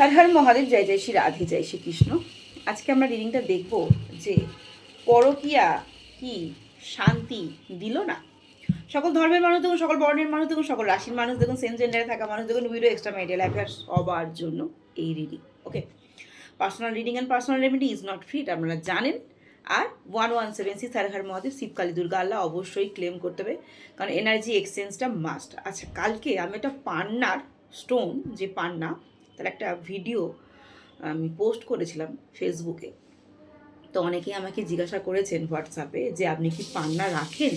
হর হর মহাদেব, জয় জয় শ্রী রাধে, জয় শ্রী কৃষ্ণ। আজকে আমরা রিডিংটা দেখব যে পরকিয়া কি শান্তি দিল না? সকল ধর্মের মানুষ দেখুন, সকল বর্ণের মানুষ দেখুন, সকল রাশির মানুষ দেখুন সেম জেন্ডারে থাকা মানুষ দেখুন ভিডিও এক্সট্রা মেডিয়াল অ্যাফেয়ার সবার জন্য এই reading okay personal reading and personal remedy is not free এটা আপনারা জানেন। আর one one seven six Har Mahadev Shivkali Durga, Allah অবশ্যই ক্লেম করতে হবে, কারণ এনার্জি এক্সচেঞ্জটা মাস্ট আচ্ছা কালকে আমি একটা পান্নার স্টোন যে পান্না তার একটা ভিডিও আমি পোস্ট করেছিলাম ফেসবুকে তো অনেকেই আমাকে জিজ্ঞাসা করেছেন হোয়াটসঅ্যাপে যে, আপনি কি পান্না রাখেন?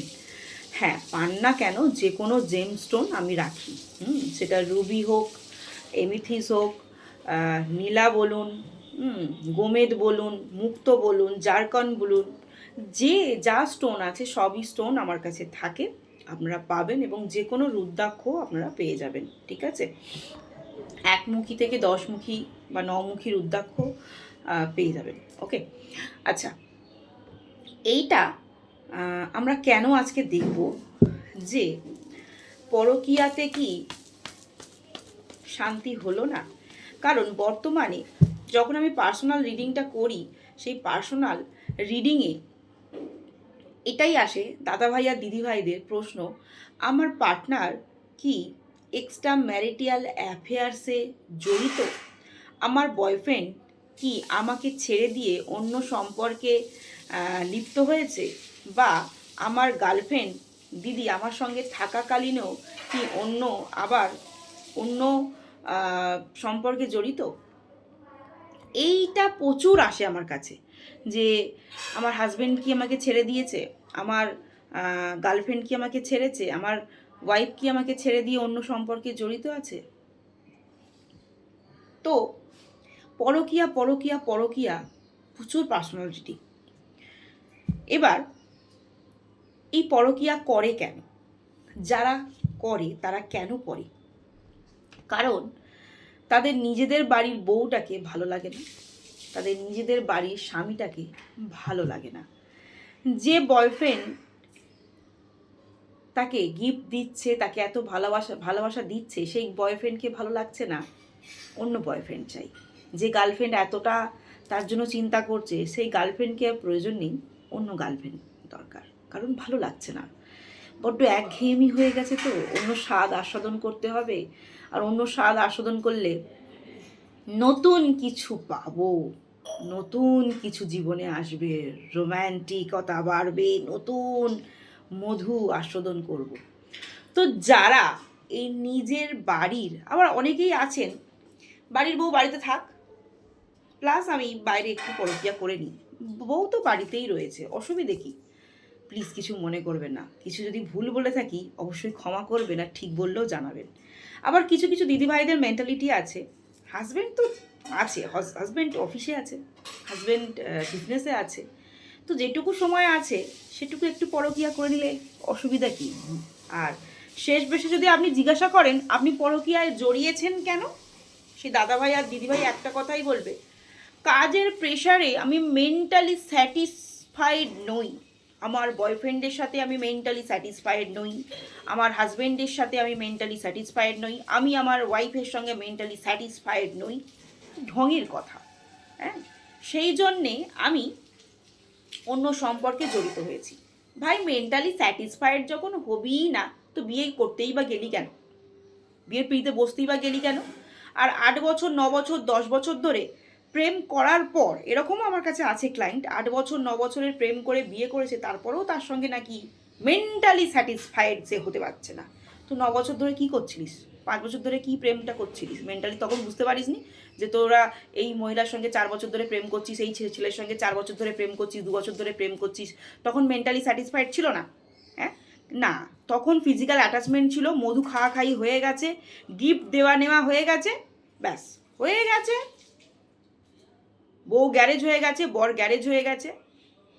হ্যাঁ পান্না কেন? যে কোনো জেম স্টোন আমি রাখি। হুম, সেটা রুবি হোক এমিথিস হোক নীলা বলুন গোমেদ বলুন, মুক্ত বলুন জারকন বলুন, যে যা স্টোন আছে সবই স্টোন আমার কাছে থাকে। আপনারা পাবেন এবং যে কোনো রুদ্রাক্ষ আপনারা পেয়ে যাবেন, ঠিক আছে? একমুখী থেকে দশমুখী বা নমুখী রুদ্রাক্ষ আহ, পেয়ে যাবেন। ওকে আচ্ছা এইটা আমরা কেন আজকে দেখব যে পরকীয়াতে কি শান্তি হলো না? কারণ বর্তমানে যখন আমি পার্সোনাল রিডিংটা করি সেই পার্সোনাল রিডিংয়ে এটাই আসে দাদা ভাই আর দিদি ভাইদের প্রশ্ন আমার পার্টনার কি এক্সট্রা ম্যারিটিয়াল অ্যাফেয়ার্সে জড়িত? আমার বয়ফ্রেন্ড কি আমাকে ছেড়ে দিয়ে অন্য সম্পর্কে লিপ্ত হয়েছে? বা আমার গার্লফ্রেন্ড দিদি আমার সঙ্গে থাকাকালীনও কি অন্য আবার অন্য সম্পর্কে জড়িত? এইটা প্রচুর আসে আমার কাছে যে আমার হাজব্যান্ড কি আমাকে ছেড়ে দিয়েছে? আমার গার্লফ্রেন্ড কি আমাকে ছেড়েছে? আমার ওয়াইফ কি আমাকে ছেড়ে দিয়ে অন্য সম্পর্কে জড়িত আছে? তো, পরকিয়া পরকিয়া পরকিয়া, প্রচুর পার্সোনালিটি এবার, এই পরকিয়া করে কেন? যারা করে, তারা কেন করে? কারণ, তাদের নিজেদের বাড়ির বউটাকে ভালো লাগে না। তাদের নিজেদের বাড়ির স্বামীটাকে ভালো লাগে না। যে বয়ফ্রেন্ড তাকে গিফট দিচ্ছে, তাকে এত ভালোবাসা ভালোবাসা দিচ্ছে, সেই বয়ফ্রেন্ডকে ভালো লাগছে না। অন্য বয়ফ্রেন্ড চাই। যে গার্লফ্রেন্ড এতটা তার জন্য চিন্তা করছে, সেই গার্লফ্রেন্ডকে আর প্রয়োজন নেই, অন্য গার্লফ্রেন্ড দরকার। কারণ ভালো লাগছে না। বড্ড একঘেয়েমি হয়ে গেছে তো, অন্য স্বাদ আস্বাদন করতে হবে। আর অন্য স্বাদ আস্বাদন করলে নতুন কিছু পাবো। নতুন কিছু জীবনে আসবে। রোম্যান্টিকতা বাড়বে, নতুন মধু আস্বাদন করব। তো যারা এই নিজের বাড়ির, আবার অনেকেই আছেন, বাড়ির বউ বাড়িতে থাক প্লাস আমি বাইরে একটু পরকিয়া করে নিই। বউ তো বাড়িতেই রয়েছে, অসুবিধে কি? প্লিজ কিছু মনে করবেন না। কিছু যদি ভুল বলে থাকি, অবশ্যই ক্ষমা করবেন আর ঠিক বললেও জানাবেন। আবার কিছু কিছু দিদিভাইদের মেন্টালিটি আছে। হাজব্যান্ড তো আছে হাজব্যান্ড অফিসে আছে হাজব্যান্ড বিজনেসে আছে। তো যেটুকু সময় আছে, সেটুকু একটু পরকিয়া করে নিলে অসুবিধা কি? আর শেষ বেশে যদি আপনি জিজ্ঞাসা করেন, আপনি পরকিয়ায় জড়িয়েছেন কেন? সে দাদাভাই আর দিদিভাই একটা কথাই বলবে, কাজের প্রেশারে আমি মেন্টালি স্যাটিসফাইড নই। আমার বয়ফ্রেন্ডের সাথে আমি মেন্টালি স্যাটিসফাইড নই। আমার হাজব্যান্ডের সাথে আমি মেন্টালি স্যাটিসফাইড নই। আমি আমার ওয়াইফের সঙ্গে মেন্টালি স্যাটিসফাইড নই। ঢঙের কথা হ্যাঁ? সেই জন্যে আমি অন্য সম্পর্কে জড়িত হয়েছি। ভাই মেন্টালি স্যাটিসফাইড যখন হবিই না, তো বিয়ে করতেই বা গেলি কেন? বিয়ের পিড়িতে বসতেই বা গেলি কেন? আর আট বছর, ন বছর, দশ বছর ধরে প্রেম করার পর, এরকমও আমার কাছে আছে ক্লায়েন্ট আট বছর, ন বছরের প্রেম করে বিয়ে করেছে, তারপরেও তার সঙ্গে নাকি মেন্টালি স্যাটিসফাইড সে হতে পারছে না। তো ন বছর ধরে কি করছিলিস? পাঁচ বছর ধরে কি প্রেমটা করছিলিস? মেন্টালি তখন বুঝতে পারিসনি? যে তোরা এই মহিলার সঙ্গে চার বছর ধরে প্রেম করছিস, এই ছেলের সঙ্গে চার বছর ধরে প্রেম করছিস, দু বছর ধরে প্রেম করছিস, তখন মেন্টালি স্যাটিসফাইড ছিল না? হ্যাঁ? না, তখন ফিজিক্যাল অ্যাটাচমেন্ট ছিল, মধু খাওয়া খাই হয়ে গেছে গিফট দেওয়া নেওয়া হয়ে গেছে, ব্যাস, হয়ে গেছে। বউ গ্যারেজ হয়ে গেছে, বর গ্যারেজ হয়ে গেছে,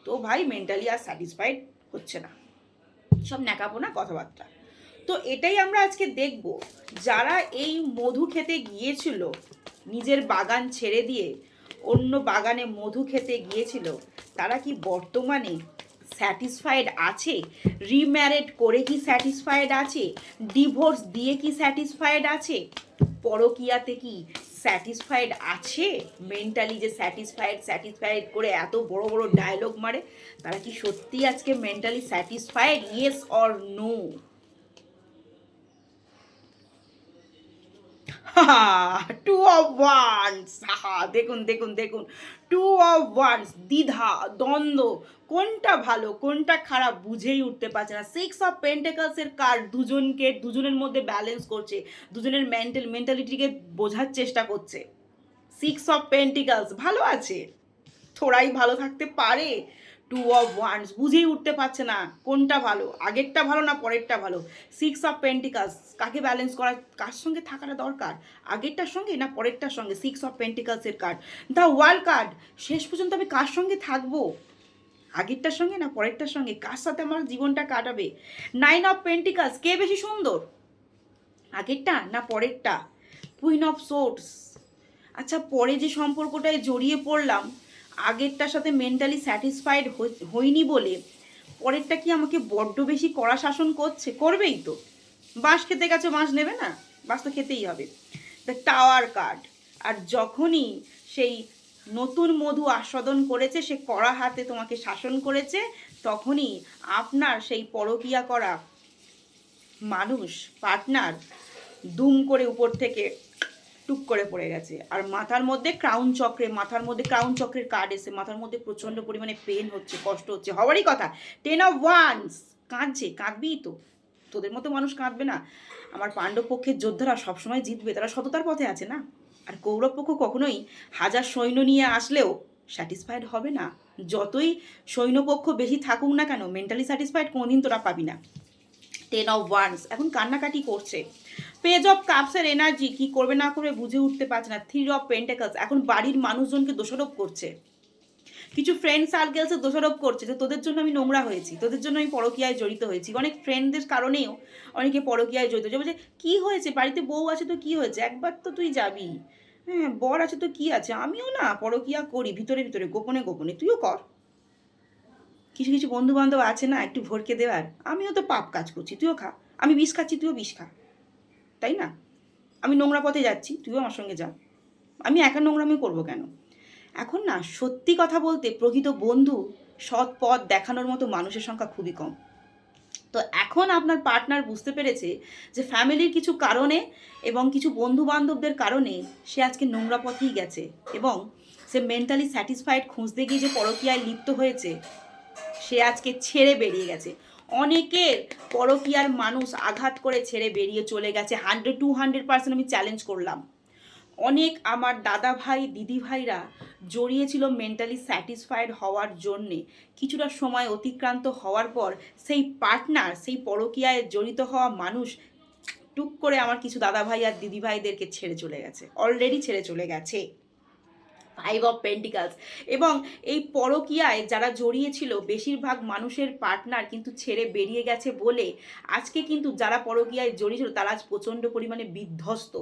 তো ভাই মেন্টালি আর স্যাটিসফাইড হচ্ছে না। সব ন্যাকাপোনা কথাবার্তা। তো এটাই আমরা আজকে দেখব। যারা এই মধু খেতে গিয়েছিল, নিজের বাগান ছেড়ে দিয়ে অন্য বাগানে মধু খেতে গিয়েছিল, তারা কি বর্তমানে স্যাটিসফাইড আছে? রিম্যারেড করে কি স্যাটিসফাইড আছে? ডিভোর্স দিয়ে কি স্যাটিসফাইড আছে? পরকিয়াতে কি স্যাটিসফাইড আছে? মেন্টালি যে স্যাটিসফাইড স্যাটিসফাইড করে এত বড় বড় ডায়লগ মারে, তারা কি সত্যি আজকে mentally satisfied? Yes or no two of wands হা দেখুন দেখুন দেখুন। টু অফ ওয়ান্স দ্বিধা, দ্বন্দ্ব। কোনটা ভালো, কোনটা খারাপ বুঝেই উঠতে পারছে না। সিক্স অফ পেন্টেকালসের কার্ড দুজনকে, দুজনের মধ্যে ব্যালেন্স করছে, দুজনের মেন্টাল মেন্টালিটিকে বোঝার চেষ্টা করছে। সিক্স অফ পেন্টিকালস ভালো আছে? থোড়াই ভালো থাকতে পারে? টু অফ ওয়ান্স বুঝেই উঠতে পারছে না কোনটা ভালো, আগেরটা ভালো না পরেরটা ভালো? সিক্স অফ পেন্টিকালস কাকে ব্যালেন্স করা, কার সঙ্গে থাকাটা দরকার? আগেরটার সঙ্গে না পরেরটার সঙ্গে? সিক্স অফ পেন্টিকালসের কার্ড দ্য ওয়ার্ল্ড কার্ড শেষ পর্যন্ত আমি কার সঙ্গে থাকব? আগেরটার সঙ্গে না পরেরটার সঙ্গে? কার সাথে আমার জীবনটা কাটাবে? নাইন অফ পেন্টিকালস কে বেশি সুন্দর? আগেরটা না পরেরটা? কুইন অফ সোর্টস আচ্ছা পরে যে সম্পর্কটায় জড়িয়ে পড়লাম আগেরটার সাথে মেন্টালি স্যাটিসফাইড হইনি বলে পরেরটা কি আমাকে বড্ড বেশি কড়া শাসন করছে? করবেই তো। বাঁশ খেতে গেছে বাঁশ নেবে না? বাঁশ তো খেতেই হবে। দ্য টাওয়ার কার্ড আর যখনই সেই নতুন মধু আস্বাদন করেছে, সে কড়া হাতে তোমাকে শাসন করেছে, তখনই আপনার সেই পরকিয়া করা মানুষ পার্টনার দুম করে উপর থেকে টুক করে পড়ে গেছে। আর মাথার মধ্যে ক্রাউন চক্রে, মাথার মধ্যে ক্রাউন চক্রের কার্ড এসে, মাথার মধ্যে প্রচণ্ড পরিমাণে পেন হচ্ছে, কষ্ট হচ্ছে। হওয়ারই কথা। টেন অফ ওয়ান্স কাঁদছে, কাঁদবেই তো। তোদের মতো মানুষ কাঁদবে না। আমার পাণ্ডব পক্ষের যোদ্ধারা সবসময় জিতবে, তারা সততার পথে আছে না? আর কৌরব পক্ষ কখনোই হাজার সৈন্য নিয়ে আসলেও স্যাটিসফাইড হবে না। যতই সৈন্যপক্ষ বেশি থাকুক না কেন মেন্টালি স্যাটিসফাইড কোনোদিন তোরা পাবি না। টেন অফ ওয়ান্স এখন কান্নাকাটি করছে। পেজ অফ কাপসের এনার্জি কি করবে না করবে বুঝে উঠতে পারছে না। থ্রি অফ পেন্টাকলস এখন বাড়ির মানুষজনকে দোষারোপ করছে। কিছু ফ্রেন্ড সার্কেলসে দোষারোপ করছে যে, তোদের জন্য আমি নোংরা হয়েছি। তোদের জন্য আমি পরকীয়ায় জড়িত হয়েছি। অনেক ফ্রেন্ডদের কারণেও অনেকে পরকীয়ায় জড়িত হয়েছে। বলছে, কী হয়েছে? বাড়িতে বউ আছে তো কী হয়েছে? একবার তো তুই যাবি। হ্যাঁ বর আছে তো কী আছে? আমিও না পরকীয়া করি, ভিতরে ভিতরে, গোপনে গোপনে। তুইও কর। কিছু কিছু বন্ধু বান্ধব আছে না, একটু ভরকে দেওয়ার। আমিও তো পাপ কাজ করছি, তুইও খা। আমি বিষ খাচ্ছি, তুইও বিষ খা। তাই না? আমি নোংরা পথে যাচ্ছি, তুইও আমার সঙ্গে যা। আমি একা নোংরামি করব কেন? এখন না, সত্যি কথা বলতে প্রকৃত বন্ধু সৎ পথ দেখানোর মতো মানুষের সংখ্যা খুবই কম। তো এখন আপনার পার্টনার বুঝতে পেরেছে যে ফ্যামিলির কিছু কারণে এবং কিছু বন্ধু বান্ধবদের কারণে সে আজকে নোংরা পথেই গেছে এবং সে মেন্টালি স্যাটিসফাইড খুঁজতে গিয়ে যে পরকীয়ায় লিপ্ত হয়েছে সে আজকে ছেড়ে বেরিয়ে গেছে। অনেকের পরকিয়ার মানুষ আঘাত করে ছেড়ে বেরিয়ে চলে গেছে। হান্ড্রেড টু হান্ড্রেড পার্সেন্ট আমি চ্যালেঞ্জ করলাম। অনেক আমার দাদা ভাই দিদি ভাইরা জড়িয়েছিল মেন্টালি স্যাটিসফাইড হওয়ার জন্যে। কিছুটা সময় অতিক্রান্ত হওয়ার পর সেই পার্টনার সেই পরকীয়ায় জড়িত হওয়া মানুষ টুক করে আমার কিছু দাদা ভাই আর দিদি ভাইদেরকে ছেড়ে চলে গেছে। অলরেডি ছেড়ে চলে গেছে। ফাইভ অফ পেন্টিকালস এবং এই পরকীয়ায় যারা জড়িয়েছিল, বেশিরভাগ মানুষের পার্টনার কিন্তু ছেড়ে বেরিয়ে গেছে বলে আজকে কিন্তু যারা পরকীয়ায় জড়িয়েছিল, তারা আজ প্রচণ্ড পরিমাণে বিধ্বস্ত।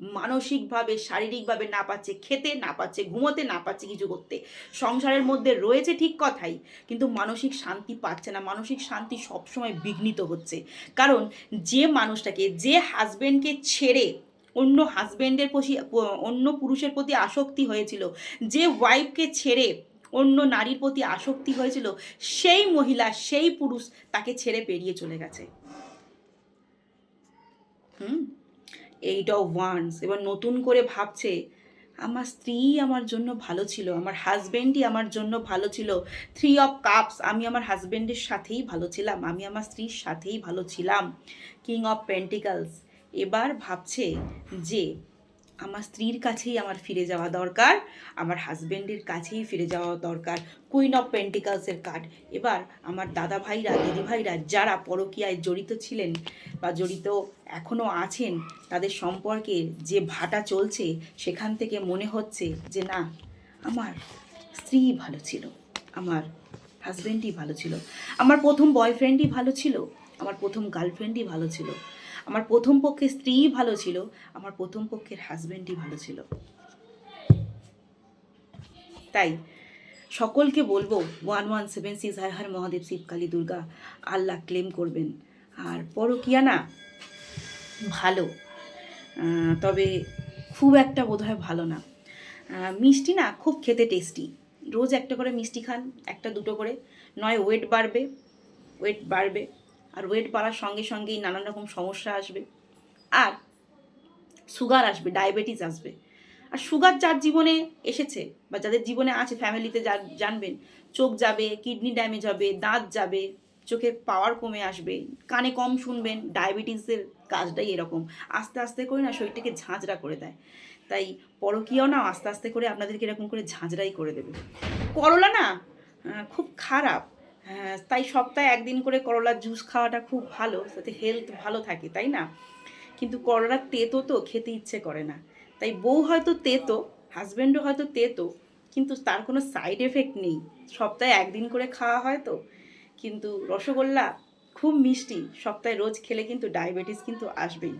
মানসিকভাবে, শারীরিকভাবে না পাচ্ছে খেতে, না পাচ্ছে ঘুমোতে, না পাচ্ছে কিছু করতে। সংসারের মধ্যে রয়েছে ঠিক কথাই, কিন্তু মানসিক শান্তি পাচ্ছে না। মানসিক শান্তি সবসময় বিঘ্নিত হচ্ছে। কারণ যে মানুষটাকে, যে হাজব্যান্ডকে ছেড়ে অন্য হাজবেন্ডের প্রতি, অন্য পুরুষের প্রতি আসক্তি হয়েছিল। যে ওয়াইফকে ছেড়ে অন্য নারীর প্রতি আসক্তি হয়েছিল, সেই মহিলা, সেই পুরুষ তাকে ছেড়ে বেরিয়ে চলে গেছে। হুম? এইট অফ ওয়ান্স এবার নতুন করে ভাবছে, আমার স্ত্রী আমার জন্য ভালো ছিল, আমার হাজবেন্ডই আমার জন্য ভালো ছিল। থ্রি অফ কাপস আমি আমার হাজবেন্ডের সাথেই ভালো ছিলাম, আমি আমার স্ত্রীর সাথেই ভালো ছিলাম। কিং অফ পেন্টিকালস এবার ভাবছে যে আমার স্ত্রীর কাছেই আমার ফিরে যাওয়া দরকার, আমার হাজবেন্ডের কাছেই ফিরে যাওয়া দরকার। কুইন অফ পেন্টিকালসের কার্ড এবার আমার দাদা ভাইরা দিদি ভাইরা যারা পরকীয়ায় জড়িত ছিলেন বা জড়িত এখনও আছেন, তাদের সম্পর্কে যে ভাটা চলছে, সেখান থেকে মনে হচ্ছে যে না, আমার স্ত্রী ভালো ছিল, আমার হাজব্যান্ডই ভালো ছিল, আমার প্রথম বয়ফ্রেন্ডই ভালো ছিল, আমার প্রথম গার্লফ্রেন্ডই ভালো ছিল। আমার প্রথম পক্ষের স্ত্রীই ভালো ছিল, আমার প্রথম পক্ষের হাজব্যান্ডই ভালো ছিল। তাই সকলকে বলব one one seven six Har Har Mahadev Shiv Kali Durga, Allah claim করবেন। আর পরকিয়া না, ভালো। তবে খুব একটা বোধহয় ভালো না। মিষ্টি না, খুব খেতে টেস্টি রোজ একটা করে মিষ্টি খান, একটা দুটো করে, নয় ওয়েট বাড়বে ওয়েট বাড়বে। আর ওয়েট বাড়ার সঙ্গে সঙ্গেই নানান রকম সমস্যা আসবে। আর সুগার আসবে ডায়াবেটিস আসবে। আর সুগার যার জীবনে এসেছে বা যাদের জীবনে আছে ফ্যামিলিতে যার জানবেন, চোখ যাবে কিডনি ড্যামেজ হবে, দাঁত যাবে, চোখের পাওয়ার কমে আসবে, কানে কম শুনবেন ডায়াবেটিসের কাজটাই এরকম। আস্তে আস্তে করে না শরীরটাকে ঝাঁঝরা করে দেয়। তাই পরকীয়াও না আস্তে আস্তে করে আপনাদেরকে এরকম করে ঝাঁঝরাই করে দেবে। করলা না খুব খারাপ। তাই সপ্তাহে একদিন করে করলার জুস খাওয়াটা খুব ভালো যাতে হেলথ ভালো থাকে, তাই না? কিন্তু করলার তেতো তো খেতে ইচ্ছে করে না। তাই বউ হয়তো তেতো হাজব্যান্ডও হয়তো তেতো, কিন্তু তার কোনো সাইড এফেক্ট নেই। সপ্তাহে একদিন করে খাওয়া হয় তো। কিন্তু রসগোল্লা খুব মিষ্টি, সপ্তাহে রোজ খেলে কিন্তু ডায়াবেটিস কিন্তু আসবেই।